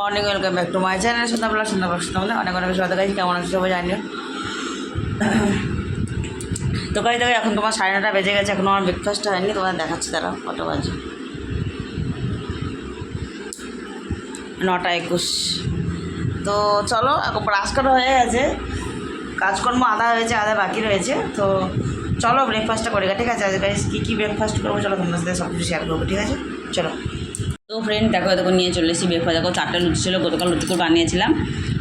Morning welcome back to my channel সন্ধ্যাবেলা সন্ধ্যাবেলা সন্ধ্যাবেলা অনেক অনেক সবাই গাইছি কেমন আছে সবাই জানিও। তো গাই দেখো, এখন তোমার সাড়ে নটা বেজে গেছে, এখন আমার ব্রেকফাস্ট হয়নি, তোমাদের দেখাচ্ছি তারা কত বাজে। নটা একুশ। তো চলো, এখন ব্রাশ করা হয়ে গেছে। কাজকর্ম আধা হয়েছে আধা বাকি রয়েছে, তো চলো ব্রেকফাস্টটা করি ঠিক আছে? আজ গাইস কী কী ব্রেকফাস্ট করব, চলো তোমাদের সাথে সব কিছু শেয়ার করব, ঠিক আছে? চলো। তো ফ্রেন্ড দেখো দেখো নিয়ে চলে এসেছি ব্রেকফাস্ট দেখো চারটে লুচি ছিল, গতকাল লুচি করে বানিয়েছিলাম।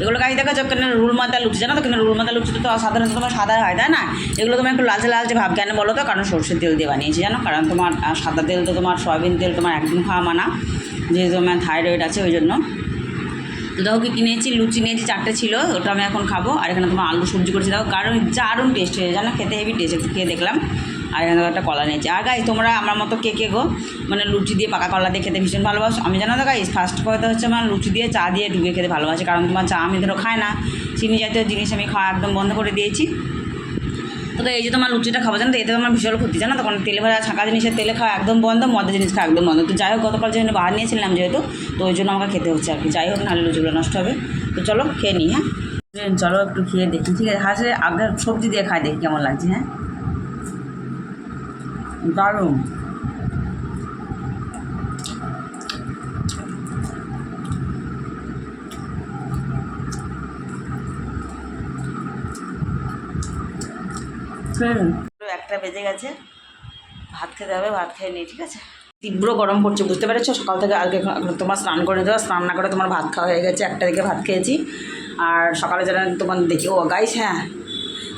এগুলো গাড়ি দেখা যাক কেন রুল মাথা লুচি, জানো তো কিন্তু রুল মাথা লুচি তো সাধারণত তোমার সাদা হয়, তাই না? এগুলো তোমার একটু লালচে লালচে ভাব, কেন বলো তো? কারণ সরষের তেল দিয়ে বানিয়েছি, জানো? কারণ তোমার সাদা তেল তো তোমার সয়াবিন তেল তোমার একদম খাওয়া মানা, যেহেতু আমার থাইরয়েড আছে, ওই জন্য। তো দেখো কি কিনেছি, লুচি নিয়েছি, চারটে ছিল, ওটা আমি এখন খাব। আর এখানে তোমার আলু সবজি করেছি, দেখো কারণ দারুণ টেস্ট হয়েছে, জানো? খেতে হেভি টেস্ট একটু খেয়ে দেখলাম। আর এখানে দেখো একটা কলা নিয়েছি। আর গাই তোমরা আমার মতো কে কে গো? মানে লুচি দিয়ে পাকা কলা দিয়ে খেতে ভীষণ ভালোবাসো। আমি জানো তো গাইস ফার্স্ট কথা হচ্ছে আমার লুচি দিয়ে চা দিয়ে ডুবিয়ে খেতে ভালোবাসি। কারণ তোমার চা আমি ধরো খায় না। চিনি জাতীয় জিনিস আমি খাওয়া একদম বন্ধ করে দিয়েছি। তো এই যে তোমার লুচিটা খাব, জানো তো? এতে তোমার ভীষণ ক্ষতি, জানো তখন তেলে ভাজা ছাঁকা জিনিসের তেলে খাওয়া একদম বন্ধ, মদের জিনিস খাওয়া একদম বন্ধ। তো যাই হোক গতকাল যেন বাহার নিয়েছিলাম যেহেতু, তো ওই জন্য আমাকে খেতে হচ্ছে আর কি। যাই হোক নাহলে লুচিগুলো নষ্ট হবে। তো চলো, খেয়ে নিই হ্যাঁ? চলো, একটু খেয়ে দেখি, ঠিক আছে? হাসে আগে সবজি দিয়ে খাই, দেখি কেমন লাগছে হ্যাঁ? দারুণ। একটা বেজে গেছে। ভাত খেতে হবে, ভাত খেয়ে নিই ঠিক আছে? তীব্র গরম পড়ছে, বুঝতে পেরেছ? সকাল থেকে আগে তোমার স্নান করে দেওয়া স্নান না করে তোমার ভাত খাওয়া হয়ে গেছে, একটা দিকে ভাত খেয়েছি। আর সকালে যারা তোমার দেখি ও গাইস হ্যাঁ।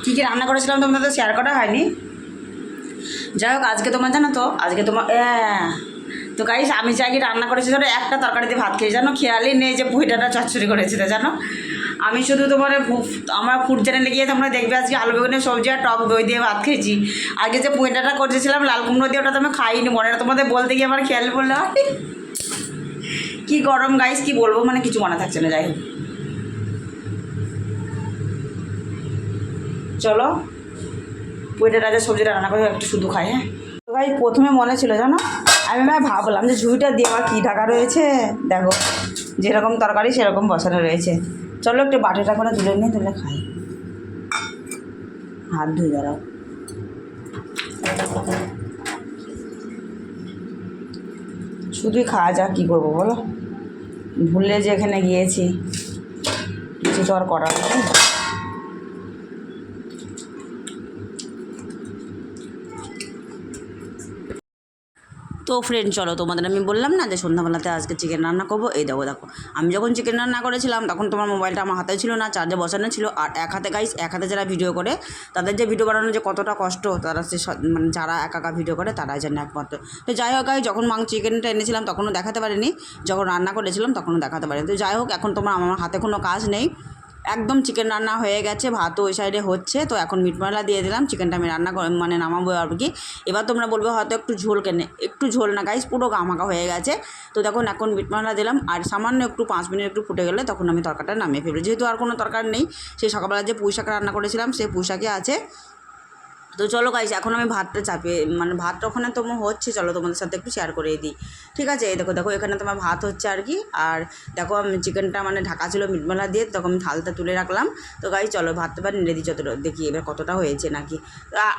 কী কী রান্না করেছিলাম তোমাদের শেয়ার করা হয়নি? যাই হোক আজকে তোমার জানো তো, আজকে তোমার তো গাইস আমি কি রান্না করেছি ধরো, একটা তরকারি দিয়ে ভাত খেয়েছি, জানো? খেয়ালই নেই যে পুহিটাটা চচ্চড়ি করেছিল জানো? আমি শুধু তোমার আমার ফুড চ্যানেলে গিয়ে তোমরা দেখবে আজকে আলু বেগুনের সবজি আর টক দই দিয়ে ভাত খেয়েছি। আগে যে পুহিটাটা করেছিলাম, লাল কুমড়ো দিয়ে, ওটা তো আমি খাইনি, মনে তোমাদের বলতে গিয়ে আমার খেয়াল পড়ল। কি গরম গাইস কি বলব? মানে কিছু মনে থাকছে না, যাই হোক। চলো। পুইটা রাজা সবজিটা রান্না করে একটু শুধু খাই হ্যাঁ? তো ভাই, প্রথমে মনে ছিল, জানো? আমি ভাই ভাবলাম যে ঝুড়িটা দিয়ে আবার কী ঢাকা রয়েছে? দেখো, যেরকম তরকারি, সেরকম বসানো রয়েছে। চলো একটু বাটিটা করে তুলে নিয়ে তুলে খাই। হাত ধুয়ে দাঁড়াও। শুধুই খাওয়া যাক, কী করব বলো? ভুলে যে এখানে গিয়েছি। কিছু তো আর করার তো ফ্রেন্ড চলো তোমাদের আমি বললাম না যে সন্ধ্যাবেলাতে আজকে চিকেন রান্না করব। এই দেখো দেখো, আমি যখন চিকেন রান্না করেছিলাম, তখন তোমার মোবাইলটা আমার হাতে ছিল না চার্জে বসানো ছিল। আর এক হাতে গাইস এক হাতে যারা ভিডিও করে, তাদের যে ভিডিও বানানো যে কতটা কষ্ট, তারা সে মানে যারা একা একা ভিডিও করে, তারাই জানে একমাত্র। তো যাই হোক গাই যখন মাং চিকেনটা এনেছিলাম, তখনও দেখাতে পারিনি। যখন রান্না করেছিলাম, তখনও দেখাতে পারিনি। তো যাই হোক, এখন তোমার, আমার হাতে কোনো কাজ নেই। একদম চিকেন রান্না হয়ে গেছে, ভাতও ওই সাইডে হচ্ছে, তো এখন মিট মশলা দিয়ে দিলাম চিকেনটা আমি রান্না করে মানে নামাবো আর কি। এবার তোমরা বলবে হয়তো একটু ঝোল কেনে, একটু ঝোল না গাইস পুরো গামাকা হয়ে গেছে। তো তখন এখন মিট মশলা দিলাম, আর সামান্য একটু পাঁচ মিনিট একটু ফুটে গেলে তখন আমি তরকারিটা নামিয়ে ফেলব। যেহেতু আর কোনো তরকার নেই, সেই সকালবেলা যে পুঁই রান্না করেছিলাম, সেই পুঁই শাকে আছে। তো চলো গাইস এখন আমি ভাতটা চাপিয়ে মানে ভাতটা ওখানে তোমার হচ্ছে, চলো তোমাদের সাথে একটু শেয়ার করে দিই। ঠিক আছে? দেখো দেখো, এখানে তোমার ভাত হচ্ছে আর কি। আর দেখো, আমি চিকেনটা মানে ঢাকা ছিল মিটমলা দিয়ে তখন আমি থালটা তুলে রাখলাম। তো গাই চলো ভাতটা এবার নেড়ে দিই যতটা, দেখি এবার কতটা হয়েছে নাকি।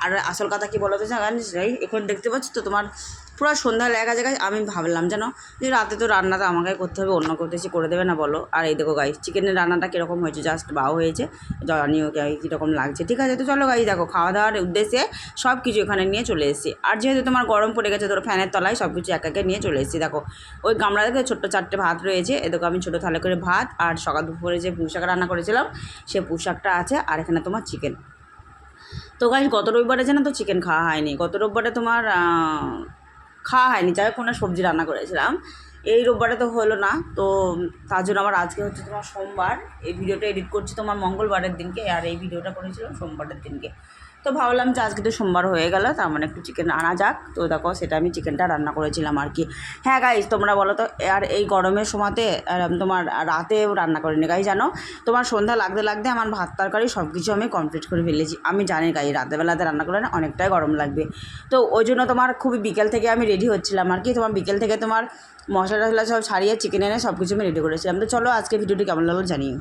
আর আসল কথা কি বলো তো জানিস এখন দেখতে পাচ্ছ তো তোমার পুরো সন্ধ্যা লেগা জায়গায় আমি ভাবলাম, যেন যে রাতে তো রান্নাটা আমাকে করতে হবে, অন্য করতে এসে করে দেবে না, বলো। আর এই দেখো গাই চিকেনের রান্নাটা কীরকম হয়েছে জাস্ট বাও হয়েছে। জানিও কীরকম লাগছে। ঠিক আছে, তো চলো গাই দেখো খাওয়া দাওয়ার উদ্দেশ্যে সব কিছু এখানে নিয়ে চলে এসেছি। আর যেহেতু তোমার গরম পড়ে গেছে, ধরো ফ্যানের তলায় সব কিছু এক একে নিয়ে চলে এসেছি। দেখো, ওই গামলা থেকে ছোট্ট চারটে ভাত রয়েছে। এ দেখো, আমি ছোটো থালে করে ভাত, আর সকাল দুপুরে যে পুঁশাক রান্না করেছিলাম, সে পুঁশাকটা আছে, আর এখানে তোমার চিকেন তো গাই গত রবিবারে যেন তো চিকেন খাওয়া হয়নি। গত রোববারে তোমার খাওয়া হয়নি, যাই হোক সবজি রান্না করেছিলাম। এই রোববারে তো হলো না, তো তার জন্য আমার আজকে হচ্ছে তোমার সোমবার। এই ভিডিওটা এডিট করছি তোমার মঙ্গলবারের দিনকে, আর এই ভিডিওটা করেছিলাম সোমবারের দিনকে। তো ভাবলাম যে আজকে তো সোমবার হয়ে গেল, তার মানে একটু চিকেন আনা যাক। তো দেখো, সেটা আমি চিকেনটা রান্না করেছিলাম আর কি। হ্যাঁ গাইজ তোমরা বলো তো, আর এই গরমের সময়তে তোমার রাতেও রান্না করিনি। গাই জানো, তোমার সন্ধ্যা লাগতে লাগতে আমার ভাত, তরকারি সব কিছু আমি কমপ্লিট করে ফেলেছি। আমি জানি গাই রাতেবেলাতে রান্না করলে না অনেকটাই গরম লাগবে। তো ওই জন্য তোমার খুবই বিকেল থেকে আমি রেডি হচ্ছিলাম আর কি। তোমার বিকেল থেকে তোমার মশলা টশলা সব ছাড়িয়ে চিকেন এনে সব কিছু আমি রেডি করেছিলাম। তো চলো আজকে ভিডিওটি কেমন লাগল জানিও।